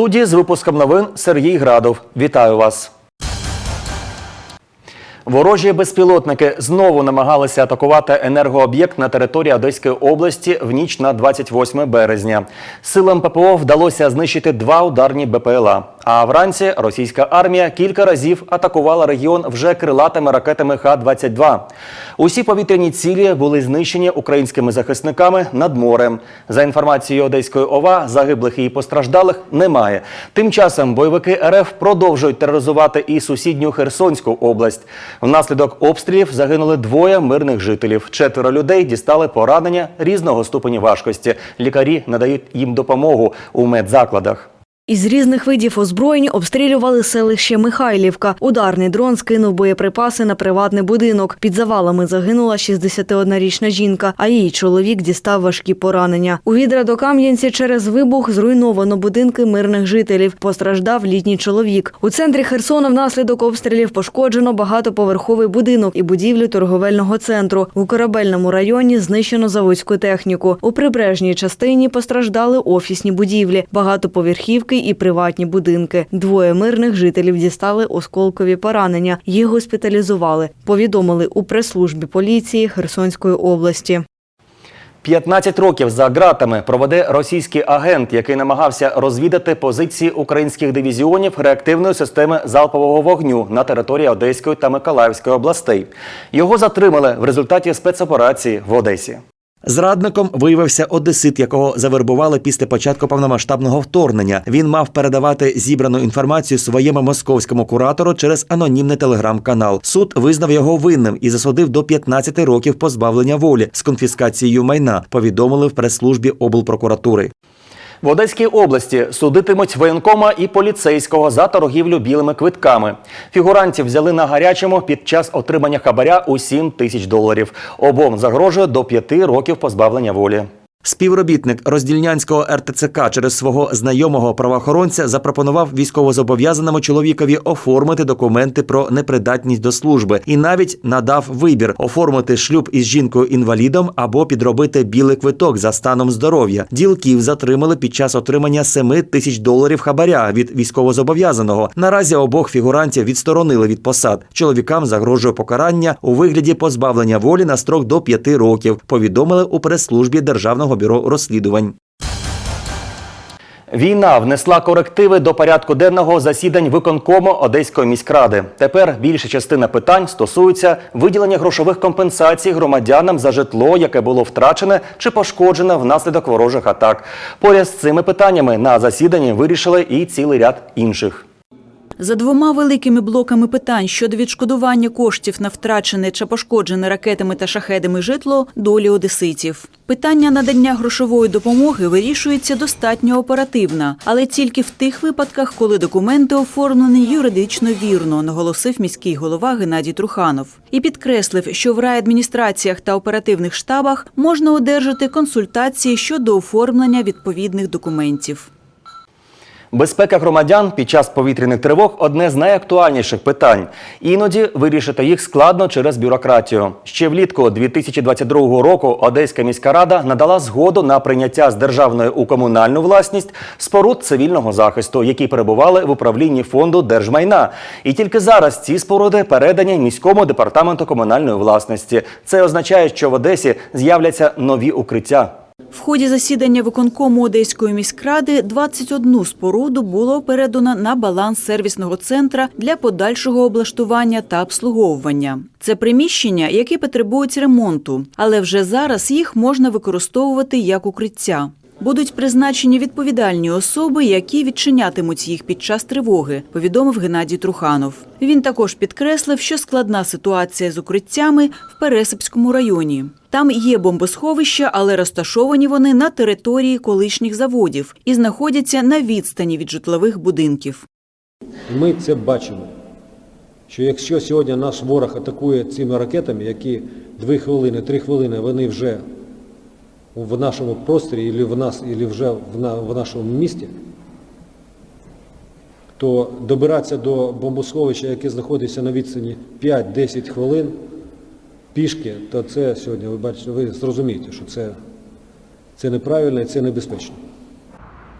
студії з випуском новин Сергій Градов. Вітаю вас. Ворожі безпілотники знову намагалися атакувати енергооб'єкт на території Одеської області в ніч на 28 березня. Силам ППО вдалося знищити два ударні БПЛА. А вранці російська армія кілька разів атакувала регіон вже крилатими ракетами Х-22. Усі повітряні цілі були знищені українськими захисниками над морем. За інформацією Одеської ОВА, загиблих і постраждалих немає. Тим часом бойовики РФ продовжують тероризувати і сусідню Херсонську область. Внаслідок обстрілів загинули двоє мирних жителів. Четверо людей дістали поранення різного ступеню важкості. Лікарі надають їм допомогу у медзакладах. Із різних видів озброєнь обстрілювали селище Михайлівка. Ударний дрон скинув боєприпаси на приватний будинок. Під завалами загинула 61-річна жінка, а її чоловік дістав важкі поранення. У Відрадокам'янці через вибух зруйновано будинки мирних жителів. Постраждав літній чоловік. У центрі Херсона внаслідок обстрілів пошкоджено багатоповерховий будинок і будівлю торговельного центру. У корабельному районі знищено заводську техніку. У прибережній частині постраждали офісні будівлі, багатоповерхівки і приватні будинки. Двоє мирних жителів дістали осколкові поранення. Їх госпіталізували. Повідомили у прес-службі поліції Херсонської області. 15 років за ґратами проведе російський агент, який намагався розвідати позиції українських дивізіонів реактивної системи залпового вогню на території Одеської та Миколаївської областей. Його затримали в результаті спецоперації в Одесі. Зрадником виявився одесит, якого завербували після початку повномасштабного вторгнення. Він мав передавати зібрану інформацію своєму московському куратору через анонімний телеграм-канал. Суд визнав його винним і засудив до 15 років позбавлення волі з конфіскацією майна. Повідомили в прес-службі облпрокуратури. В Одеській області судитимуть воєнкома і поліцейського за торгівлю білими квитками. Фігурантів взяли на гарячому під час отримання хабаря у 7 тисяч доларів. Обом загрожує до 5 років позбавлення волі. Співробітник роздільнянського РТЦК через свого знайомого правоохоронця запропонував військовозобов'язаному чоловікові оформити документи про непридатність до служби і навіть надав вибір оформити шлюб із жінкою-інвалідом або підробити білий квиток за станом здоров'я. Ділків затримали під час отримання 7 тисяч доларів хабаря від військовозобов'язаного. Наразі обох фігурантів відсторонили від посад. Чоловікам загрожує покарання у вигляді позбавлення волі на строк до 5 років. Повідомили у прес-службі Державного бюро розслідувань. Війна внесла корективи до порядку денного засідань виконкому Одеської міськради. Тепер більша частина питань стосується виділення грошових компенсацій громадянам за житло, яке було втрачене чи пошкоджене внаслідок ворожих атак. Поряд з цими питаннями на засіданні вирішили і цілий ряд інших. За двома великими блоками питань щодо відшкодування коштів на втрачене чи пошкоджене ракетами та шахедами житло долі одеситів. Питання надання грошової допомоги вирішується достатньо оперативно, але тільки в тих випадках, коли документи оформлені юридично вірно, наголосив міський голова Геннадій Труханов. І підкреслив, що в райадміністраціях та оперативних штабах можна одержати консультації щодо оформлення відповідних документів. Безпека громадян під час повітряних тривог одне з найактуальніших питань. Іноді вирішити їх складно через бюрократію. Ще влітку 2022 року Одеська міська рада надала згоду на прийняття з державної у комунальну власність споруд цивільного захисту, які перебували в управлінні фонду держмайна. І тільки зараз ці споруди передані міському департаменту комунальної власності. Це означає, що в Одесі з'являться нові укриття. В ході засідання виконкому Одеської міськради 21 споруду було передано на баланс сервісного центра для подальшого облаштування та обслуговування. Це приміщення, які потребують ремонту, але вже зараз їх можна використовувати як укриття. Будуть призначені відповідальні особи, які відчинятимуть їх під час тривоги, повідомив Геннадій Труханов. Він також підкреслив, що складна ситуація з укриттями в Пересипському районі. Там є бомбосховища, але розташовані вони на території колишніх заводів і знаходяться на відстані від житлових будинків. Ми це бачимо. Що якщо сьогодні наш ворог атакує цими ракетами, які 2 хвилини, 3 хвилини вони вже в нашому просторі, або в нас, або вже в нашому місті, то добиратися до бомбосховища, яке знаходиться на відстані 5-10 хвилин пішки, то це сьогодні, ви бачите, ви зрозумієте, що це, це неправильно і це небезпечно.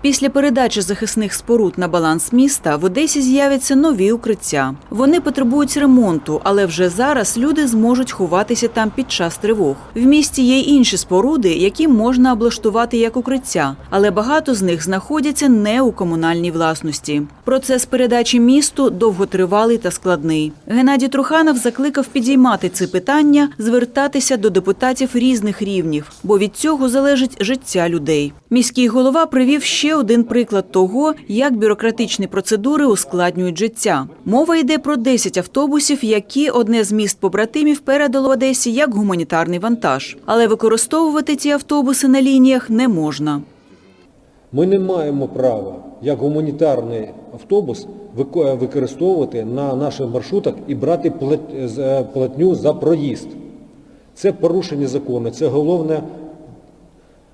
Після передачі захисних споруд на баланс міста в Одесі з'являться нові укриття. Вони потребують ремонту, але вже зараз люди зможуть ховатися там під час тривог. В місті є й інші споруди, які можна облаштувати як укриття, але багато з них знаходяться не у комунальній власності. Процес передачі місту довготривалий та складний. Геннадій Труханов закликав підіймати це питання, звертатися до депутатів різних рівнів, бо від цього залежить життя людей. Міський голова привів ще один приклад того, як бюрократичні процедури ускладнюють життя. Мова йде про 10 автобусів, які одне з міст побратимів передало в Одесі як гуманітарний вантаж. Але використовувати ці автобуси на лініях не можна. Ми не маємо права, як гуманітарний автобус, вико- використовувати на наших маршрутах і брати е, платню за проїзд. Це порушення закону, це головне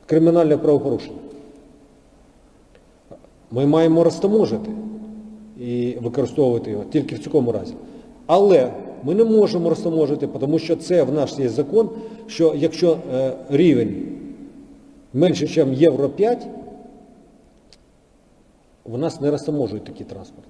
кримінальне правопорушення. Ми маємо розтаможити і використовувати його тільки в цьому разі. Але ми не можемо розтаможити, тому що це в нас є закон, що якщо е, рівень менше, ніж євро 5, у нас не розтаможують такий транспорт.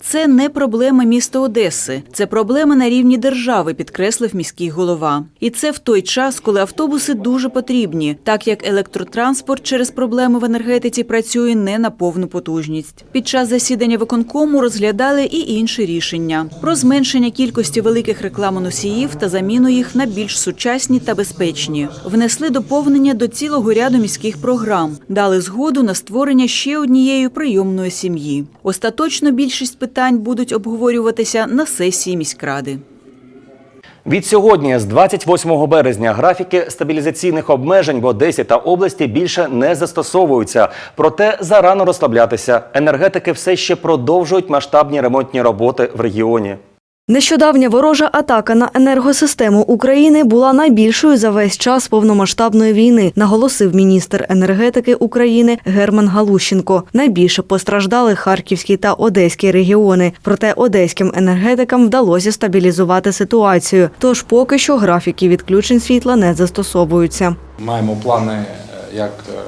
Це не проблема міста Одеси, це проблема на рівні держави, підкреслив міський голова. І це в той час, коли автобуси дуже потрібні, так як електротранспорт через проблеми в енергетиці працює не на повну потужність. Під час засідання виконкому розглядали і інші рішення про зменшення кількості великих рекламоносіїв та заміну їх на більш сучасні та безпечні. Внесли доповнення до цілого ряду міських програм, дали згоду на створення ще однієї прийомної сім'ї. Остаточно більшість питань будуть обговорюватися на сесії міськради. Від сьогодні, з 28 березня, графіки стабілізаційних обмежень в Одесі та області більше не застосовуються. Проте зарано розслаблятися. Енергетики все ще продовжують масштабні ремонтні роботи в регіоні. Нещодавня ворожа атака на енергосистему України була найбільшою за весь час повномасштабної війни, наголосив міністр енергетики України Герман Галущенко. Найбільше постраждали Харківський та Одеський регіони. Проте одеським енергетикам вдалося стабілізувати ситуацію. Тож поки що графіки відключень світла не застосовуються. Маємо плани, е, як е,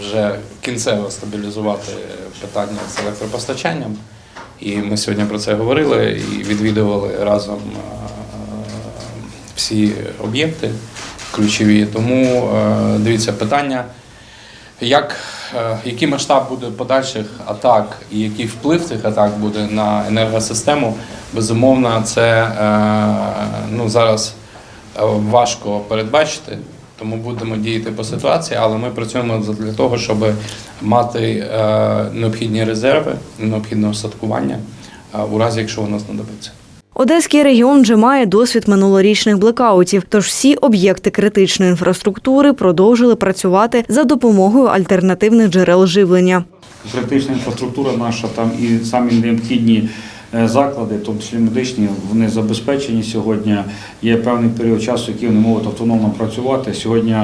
вже кінцево стабілізувати питання з електропостачанням. І ми сьогодні про це говорили і відвідували разом е, всі об'єкти ключові. Тому е, дивіться питання, як, е, який масштаб буде подальших атак і який вплив цих атак буде на енергосистему, безумовно, це ну, зараз важко передбачити. Тому будемо діяти по ситуації, але ми працюємо для того, щоб мати е, необхідні резерви, необхідне остаткування е, у разі, якщо воно знадобиться. Одеський регіон вже має досвід минулорічних блекаутів, тож всі об'єкти критичної інфраструктури продовжили працювати за допомогою альтернативних джерел живлення. критична інфраструктура наша, там і самі необхідні заклади, в тому числі медичні, вони забезпечені сьогодні. Є певний період часу, який вони можуть автономно працювати. Сьогодні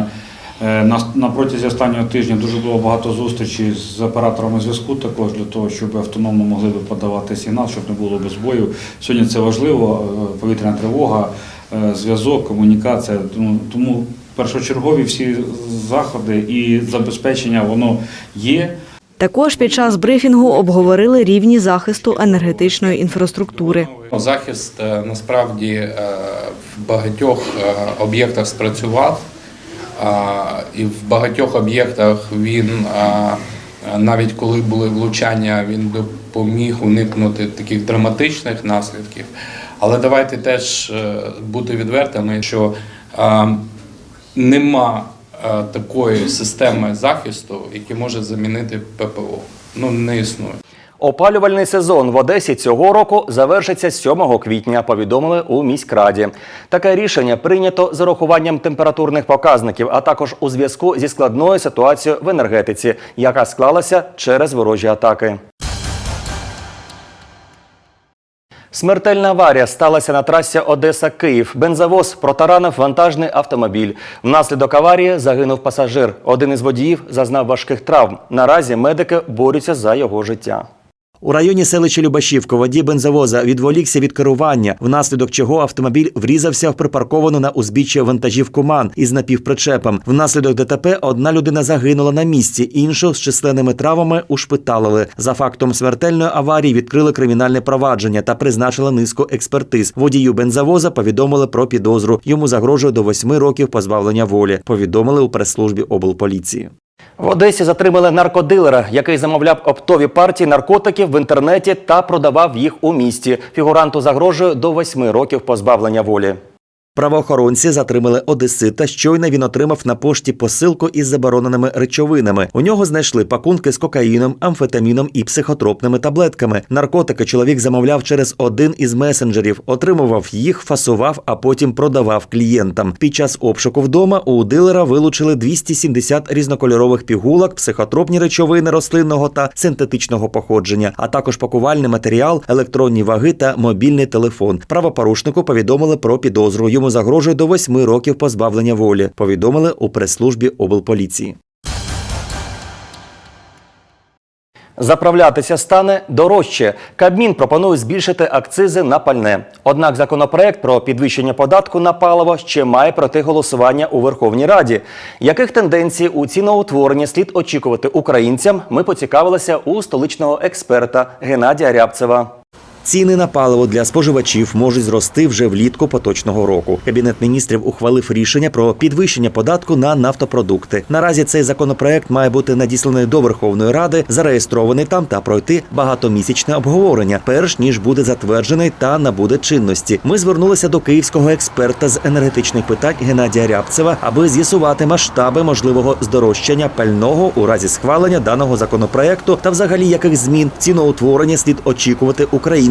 е, на, протязі останнього тижня дуже було багато зустрічей з операторами зв'язку, також для того, щоб автономно могли би подавати сигнал, щоб не було безбою. Сьогодні це важливо, е, повітряна тривога, е, зв'язок, комунікація. Тому першочергові всі заходи і забезпечення воно є. Також під час брифінгу обговорили рівні захисту енергетичної інфраструктури. Захист е, насправді е, в багатьох е, об'єктах спрацював, і в багатьох об'єктах він, навіть коли були влучання, він допоміг уникнути таких драматичних наслідків. Але давайте теж бути відвертими, що нема такої системи захисту, яка може замінити ППО. Ну не існує. Опалювальний сезон в Одесі цього року завершиться 7 квітня, повідомили у міськраді. Таке рішення прийнято з урахуванням температурних показників, а також у зв'язку зі складною ситуацією в енергетиці, яка склалася через ворожі атаки. Смертельна аварія сталася на трасі Одеса-Київ. Бензовоз протаранив вантажний автомобіль. Внаслідок аварії загинув пасажир. Один із водіїв зазнав важких травм. Наразі медики борються за його життя. У районі селища Любашівка водій бензовоза відволікся від керування, внаслідок чого автомобіль врізався в припарковану на узбіччя вантажівку МАН із напівпричепом. Внаслідок ДТП одна людина загинула на місці, іншу з численними травмами ушпиталили. За фактом смертельної аварії відкрили кримінальне провадження та призначили низку експертиз. Водію бензовоза повідомили про підозру. Йому загрожує до восьми років позбавлення волі. Повідомили у прес-службі облполіції. В Одесі затримали наркодилера, який замовляв оптові партії наркотиків в інтернеті та продавав їх у місті. Фігуранту загрожує до восьми років позбавлення волі. Правоохоронці затримали Одесита. Щойно він отримав на пошті посилку із забороненими речовинами. У нього знайшли пакунки з кокаїном, амфетаміном і психотропними таблетками. Наркотики чоловік замовляв через один із месенджерів, отримував їх, фасував, а потім продавав клієнтам. Під час обшуку вдома у дилера вилучили 270 різнокольорових пігулок, психотропні речовини рослинного та синтетичного походження, а також пакувальний матеріал, електронні ваги та мобільний телефон. Правопорушнику повідомили про підозру. Йому загрожує до восьми років позбавлення волі. Повідомили у прес-службі облполіції. Заправлятися стане дорожче. Кабмін пропонує збільшити акцизи на пальне. Однак законопроект про підвищення податку на паливо ще має пройти голосування у Верховній Раді. Яких тенденцій у ціноутворенні слід очікувати українцям? Ми поцікавилися у столичного експерта Геннадія Рябцева. Ціни на паливо для споживачів можуть зрости вже влітку поточного року. Кабінет міністрів ухвалив рішення про підвищення податку на нафтопродукти. Наразі цей законопроект має бути надісланий до Верховної Ради, зареєстрований там та пройти багатомісячне обговорення, перш ніж буде затверджений та набуде чинності. Ми звернулися до київського експерта з енергетичних питань Геннадія Рябцева, аби з'ясувати масштаби можливого здорожчання пального у разі схвалення даного законопроекту та взагалі яких змін ціноутворення слід очікувати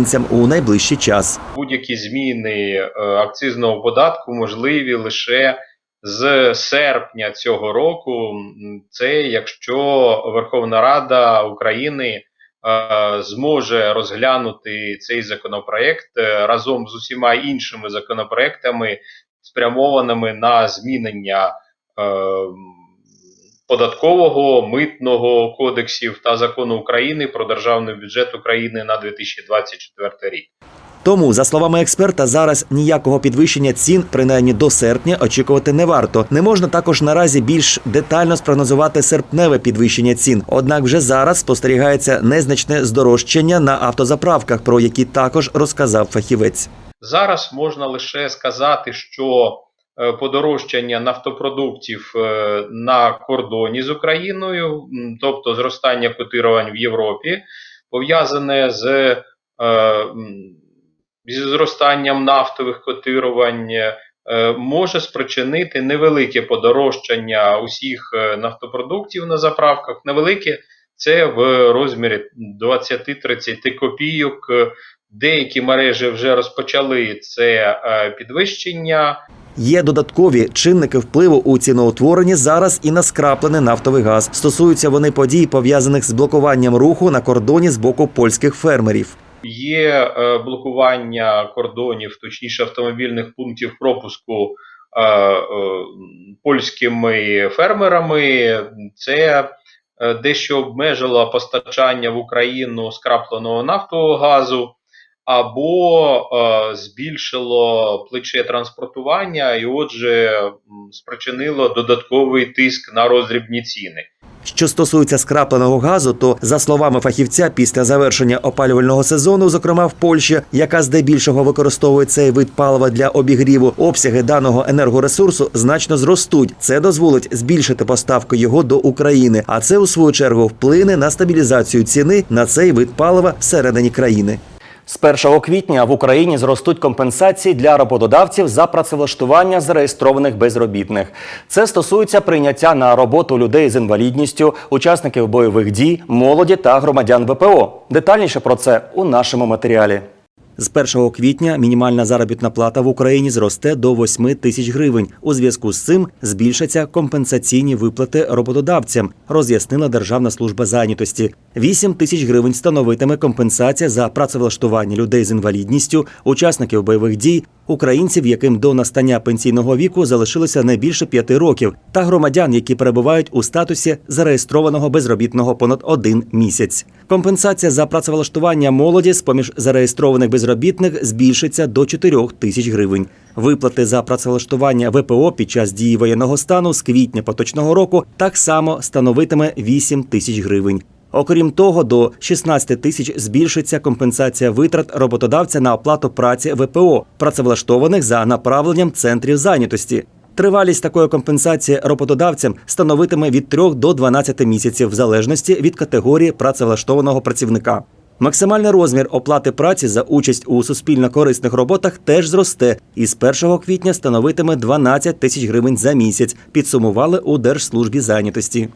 українцям у найближчий час. будь-які зміни е, акцизного податку можливі лише з серпня цього року. Це якщо Верховна Рада України е, зможе розглянути цей законопроект е, разом з усіма іншими законопроектами, спрямованими на змінення податкового, митного кодексів та закону України про державний бюджет України на 2024 рік. Тому, за словами експерта, зараз ніякого підвищення цін, принаймні до серпня, очікувати не варто. Не можна також наразі більш детально спрогнозувати серпневе підвищення цін. Однак вже зараз спостерігається незначне здорожчання на автозаправках, про які також розказав фахівець. Зараз можна лише сказати, що подорожчання нафтопродуктів е, на кордоні з Україною, тобто зростання котирувань в Європі, пов'язане з, е, зі зростанням нафтових котирувань, е, може спричинити невелике подорожчання усіх е, нафтопродуктів на заправках. Невелике це в розмірі 20-30 копійок. Деякі мережі вже розпочали це е, підвищення. Є додаткові чинники впливу у ціноутворенні зараз і на скраплений нафтовий газ. Стосуються вони подій, пов'язаних з блокуванням руху на кордоні з боку польських фермерів. Є е, блокування кордонів, точніше автомобільних пунктів пропуску е, польськими фермерами. Це дещо обмежило постачання в Україну скрапленого нафтового газу. Або е, збільшило плече транспортування, і отже, спричинило додатковий тиск на роздрібні ціни. Що стосується скрапленого газу, то за словами фахівця, після завершення опалювального сезону, зокрема в Польщі, яка здебільшого використовує цей вид палива для обігріву, обсяги даного енергоресурсу значно зростуть. Це дозволить збільшити поставки його до України, а це у свою чергу вплине на стабілізацію ціни на цей вид палива всередині країни. З 1 квітня в Україні зростуть компенсації для роботодавців за працевлаштування зареєстрованих безробітних. Це стосується прийняття на роботу людей з інвалідністю, учасників бойових дій, молоді та громадян ВПО. Детальніше про це у нашому матеріалі. З 1 квітня мінімальна заробітна плата в Україні зросте до 8 тисяч гривень. У зв'язку з цим збільшаться компенсаційні виплати роботодавцям, роз'яснила Державна служба зайнятості. 8 тисяч гривень становитиме компенсація за працевлаштування людей з інвалідністю, учасників бойових дій, українців, яким до настання пенсійного віку залишилося не більше п'яти років, та громадян, які перебувають у статусі зареєстрованого безробітного понад один місяць. Компенсація за працевлаштування молоді з поміж зареєстрованих безробітних збільшиться до 4 тисяч гривень. Виплати за працевлаштування ВПО під час дії воєнного стану з квітня поточного року так само становитиме 8 тисяч гривень. Окрім того, до 16 тисяч збільшиться компенсація витрат роботодавця на оплату праці ВПО, працевлаштованих за направленням центрів зайнятості. Тривалість такої компенсації роботодавцям становитиме від 3 до 12 місяців в залежності від категорії працевлаштованого працівника. Максимальний розмір оплати праці за участь у суспільно корисних роботах теж зросте і з 1 квітня становитиме 12 тисяч гривень за місяць. Підсумували у Держслужбі зайнятості.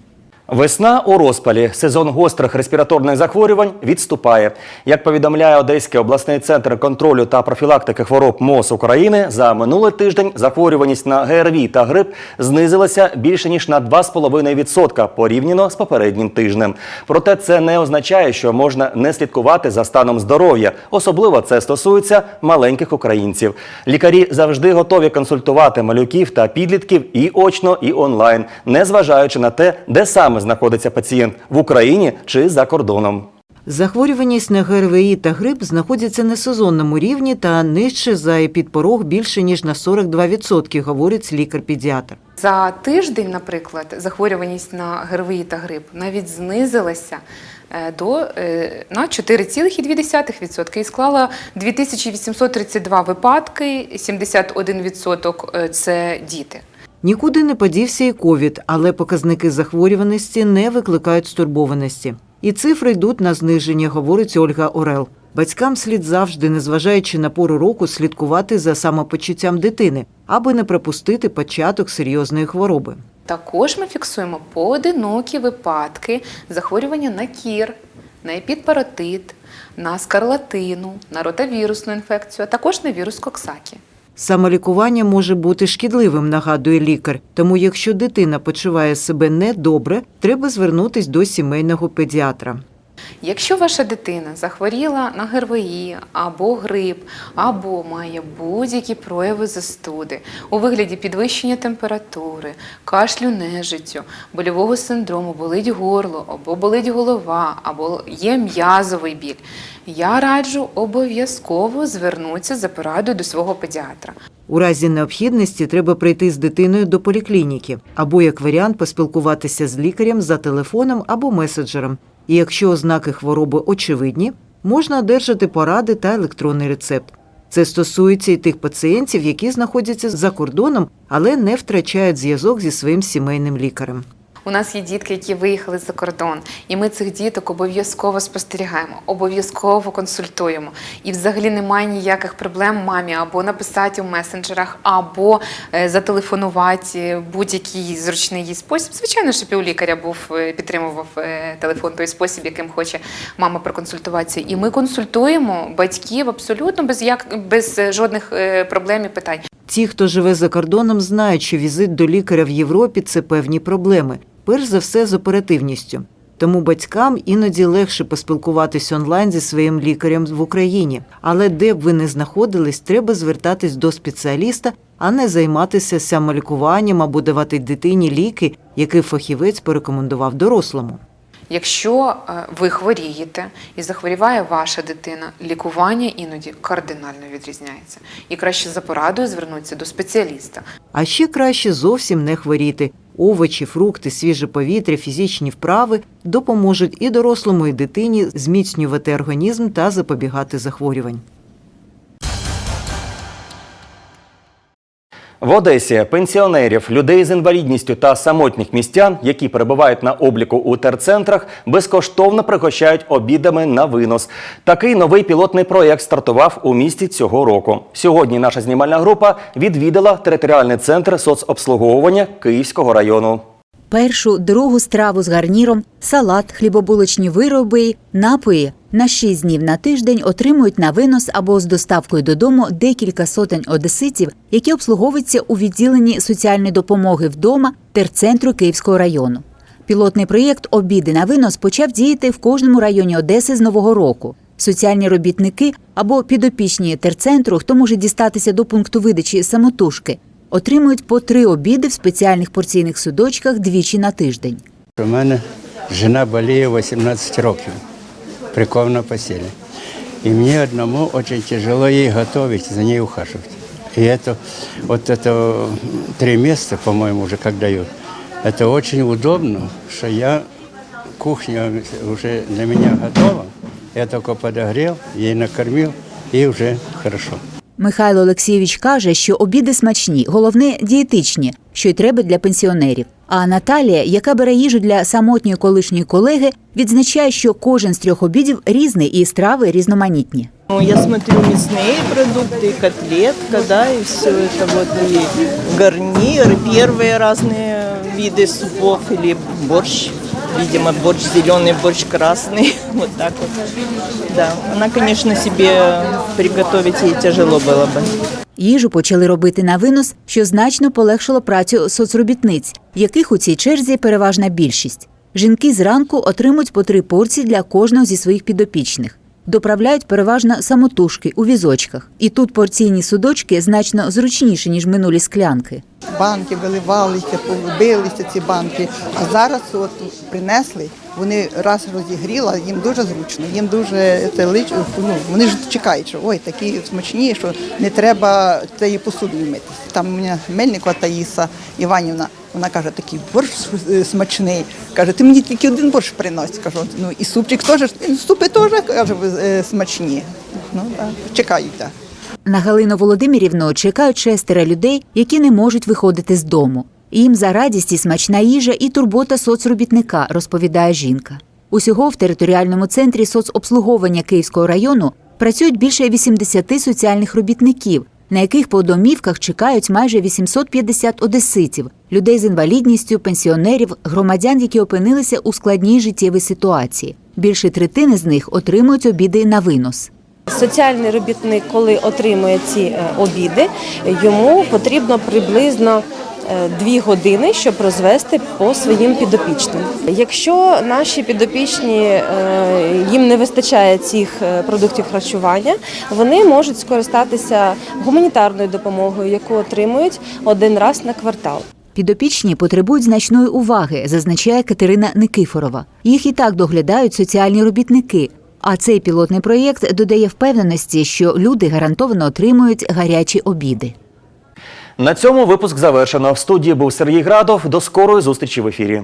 Весна у розпалі. Сезон гострих респіраторних захворювань відступає. Як повідомляє Одеський обласний центр контролю та профілактики хвороб МОЗ України, за минулий тиждень захворюваність на ГРВІ та грип знизилася більше ніж на 2,5% порівняно з попереднім тижнем. Проте це не означає, що можна не слідкувати за станом здоров'я. Особливо це стосується маленьких українців. Лікарі завжди готові консультувати малюків та підлітків і очно, і онлайн, незважаючи на те, де саме знаходиться пацієнт в Україні чи за кордоном. Захворюваність на ГРВІ та грип знаходяться на сезонному рівні та нижче за епідпорог більше ніж на 42%, говорить лікар-педіатр. За тиждень, наприклад, захворюваність на ГРВІ та грип навіть знизилася е, до е, на 4,2% і склала 2832 випадки, 71% е, це діти. Нікуди не подівся і ковід, але показники захворюваності не викликають стурбованості. І цифри йдуть на зниження, говорить Ольга Орел. Батькам слід завжди, незважаючи на пору року, слідкувати за самопочуттям дитини, аби не пропустити початок серйозної хвороби. Також ми фіксуємо поодинокі випадки захворювання на кір, на епідпаратит, на скарлатину, на ротавірусну інфекцію, а також на вірус Коксакі. Самолікування може бути шкідливим, нагадує лікар. Тому, якщо дитина почуває себе недобре, треба звернутись до сімейного педіатра. Якщо ваша дитина захворіла на ГРВІ або грип, або має будь-які прояви застуди у вигляді підвищення температури, кашлю нежиттю, больового синдрому, болить горло, або болить голова, або є м'язовий біль, я раджу обов'язково звернутися за порадою до свого педіатра. У разі необхідності треба прийти з дитиною до поліклініки або, як варіант, поспілкуватися з лікарем за телефоном або меседжером. І якщо ознаки хвороби очевидні, можна одержати поради та електронний рецепт. Це стосується і тих пацієнтів, які знаходяться за кордоном, але не втрачають зв'язок зі своїм сімейним лікарем. У нас є дітки, які виїхали за кордон, і ми цих діток обов'язково спостерігаємо, обов'язково консультуємо. І взагалі немає ніяких проблем мамі або написати у месенджерах, або е, зателефонувати будь-який зручний їй спосіб. Звичайно, щоб і у лікаря був е, підтримував е, телефон той спосіб, яким хоче мама проконсультуватися. І ми консультуємо батьків абсолютно без як без жодних проблем і питань. Ті, хто живе за кордоном, знають, що візит до лікаря в Європі це певні проблеми, перш за все з оперативністю. Тому батькам іноді легше поспілкуватись онлайн зі своїм лікарем в Україні. Але де б ви не знаходились, треба звертатись до спеціаліста, а не займатися самолікуванням або давати дитині ліки, які фахівець порекомендував дорослому. Якщо е, ви хворієте і захворіває ваша дитина, лікування іноді кардинально відрізняється. І краще за порадою звернутися до спеціаліста. А ще краще зовсім не хворіти. Овочі, фрукти, свіже повітря, фізичні вправи допоможуть і дорослому, і дитині зміцнювати організм та запобігати захворювань. В Одесі пенсіонерів, людей з інвалідністю та самотніх містян, які перебувають на обліку у терцентрах, безкоштовно пригощають обідами на винос. Такий новий пілотний проєкт стартував у місті цього року. Сьогодні наша знімальна група відвідала територіальний центр соцобслуговування Київського району. першу, другу страву з гарніром, салат, хлібобулочні вироби, напої на 6 днів на тиждень отримують на винос або з доставкою додому декілька сотень одеситів, які обслуговуються у відділенні соціальної допомоги вдома терцентру Київського району. Пілотний проєкт Обіди на винос почав діяти в кожному районі Одеси з нового року. Соціальні робітники або підопічні терцентру, хто може дістатися до пункту видачі самотужки, отримують по три обіди в спеціальних порційних судочках двічі на тиждень. У мене жена боліє 18 років, прикована постелі. І мені одному дуже тяжело їй готувати, за нею ухаживать. И это, вот это три месяца, по-моему, уже как дают, это очень удобно, что я, кухня уже для меня готова, я только подогрел, ей накормил, и уже хорошо. Михайло Олексійович каже, що обіди смачні, головне дієтичні, що й треба для пенсіонерів. А Наталія, яка бере їжу для самотньої колишньої колеги, відзначає, що кожен з трьох обідів різний і страви різноманітні. Ну, Я смотрю мясные продукты, и котлетка, да, и все это вот, и гарнир, и первые разные виды супов, или борщ, видимо, борщ зеленый, борщ красный, вот так вот. Да, она, конечно, себе приготовить ей тяжело было бы. Їжу почали робити на винос, що значно полегшило працю соцробітниць, яких у цій черзі переважна більшість. Жінки зранку отримують по три порції для кожного зі своїх підопічних. Доправляють переважно самотужки у візочках. І тут порційні судочки значно зручніші, ніж минулі склянки. банки виливалися, билися ці банки. А зараз от принесли, вони раз розігріла, їм дуже зручно, їм дуже це лич, ну, вони ж чекають, що ой, такі смачні, що не треба цією посудою мити. Там у мене Мельникова Таїса Іванівна, вона каже, такий борщ е, смачний. Каже, ти мені тільки один борщ принось. Кажу, ну і супчик теж, супи теж каже, е, смачні. Ну так, чекають, так. На Галину Володимирівну чекають шестеро людей, які не можуть виходити з дому. Їм за радість і смачна їжа і турбота соцробітника, розповідає жінка. Усього в територіальному центрі соцобслуговування Київського району працюють більше 80 соціальних робітників, на яких по домівках чекають майже 850 одеситів, людей з інвалідністю, пенсіонерів, громадян, які опинилися у складній життєвій ситуації. Більше третини з них отримують обіди на винос. Соціальний робітник, коли отримує ці е, обіди, йому потрібно приблизно дві години, щоб розвести по своїм підопічним. Якщо наші підопічні е, їм не вистачає цих е, продуктів харчування, вони можуть скористатися гуманітарною допомогою, яку отримують один раз на квартал. Підопічні потребують значної уваги, зазначає Катерина Никифорова. Їх і так доглядають соціальні робітники. А цей пілотний проєкт додає впевненості, що люди гарантовано отримують гарячі обіди. На цьому випуск завершено. В студії був Сергій Градов. До скорої зустрічі в ефірі.